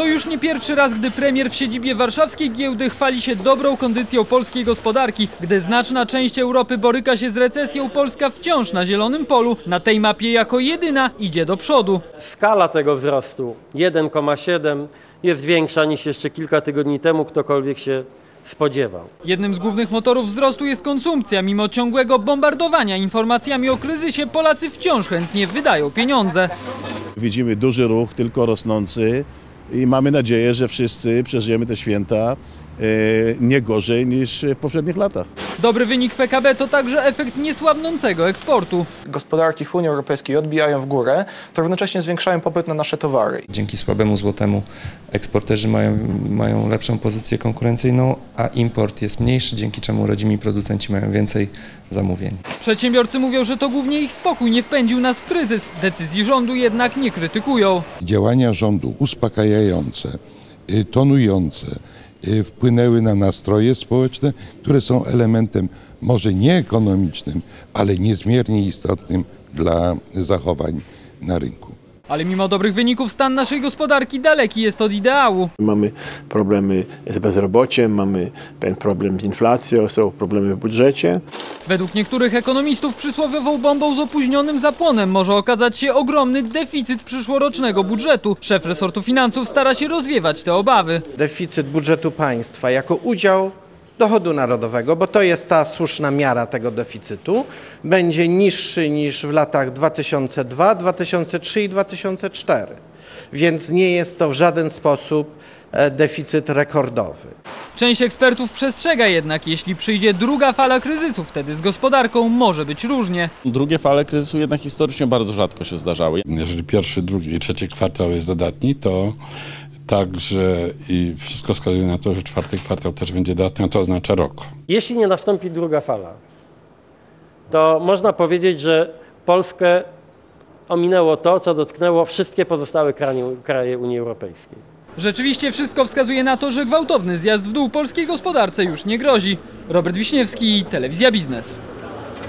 To już nie pierwszy raz, gdy premier w siedzibie warszawskiej giełdy chwali się dobrą kondycją polskiej gospodarki. Gdy znaczna część Europy boryka się z recesją, Polska wciąż na zielonym polu. Na tej mapie jako jedyna idzie do przodu. skala tego wzrostu 1,7 jest większa niż jeszcze kilka tygodni temu ktokolwiek się spodziewał. Jednym z głównych motorów wzrostu jest konsumpcja. Mimo ciągłego bombardowania informacjami o kryzysie, Polacy wciąż chętnie wydają pieniądze. Widzimy duży ruch, tylko rosnący i mamy nadzieję, że wszyscy przeżyjemy te święta nie gorzej niż w poprzednich latach. Dobry wynik PKB to także efekt niesłabnącego eksportu. gospodarki w Unii Europejskiej odbijają w górę, to równocześnie zwiększają popyt na nasze towary. Dzięki słabemu złotemu eksporterzy mają, mają lepszą pozycję konkurencyjną, a import jest mniejszy, dzięki czemu rodzimi producenci mają więcej zamówień. Przedsiębiorcy mówią, że to głównie ich spokój nie wpędził nas w kryzys. Decyzji rządu jednak nie krytykują. działania rządu uspokajające, y, tonujące wpłynęły na nastroje społeczne, które są elementem może nie ekonomicznym, ale niezmiernie istotnym dla zachowań na rynku. Ale mimo dobrych wyników stan naszej gospodarki daleki jest od ideału. Mamy problemy z bezrobociem, mamy ten problem z inflacją, są problemy w budżecie. Według niektórych ekonomistów przysłowiową bombą z opóźnionym zapłonem może okazać się ogromny deficyt przyszłorocznego budżetu. Szef resortu finansów stara się rozwiewać te obawy. deficyt budżetu państwa jako udział dochodu narodowego, bo to jest ta słuszna miara tego deficytu, będzie niższy niż w latach 2002, 2003 i 2004. Więc nie jest to w żaden sposób e, deficyt rekordowy. Część ekspertów przestrzega jednak, jeśli przyjdzie druga fala kryzysu, wtedy z gospodarką może być różnie. Drugie fale kryzysu jednak historycznie bardzo rzadko się zdarzały. Jeżeli pierwszy, drugi i trzeci kwartał jest dodatni, to także i wszystko wskazuje na to, że czwarty kwartał też będzie dodatni, a to oznacza rok. Jeśli nie nastąpi druga fala, to można powiedzieć, że Polskę ominęło to, co dotknęło wszystkie pozostałe kraje, kraje Unii Europejskiej. Rzeczywiście wszystko wskazuje na to, że gwałtowny zjazd w dół polskiej gospodarce już nie grozi. Robert Wiśniewski, Telewizja Biznes.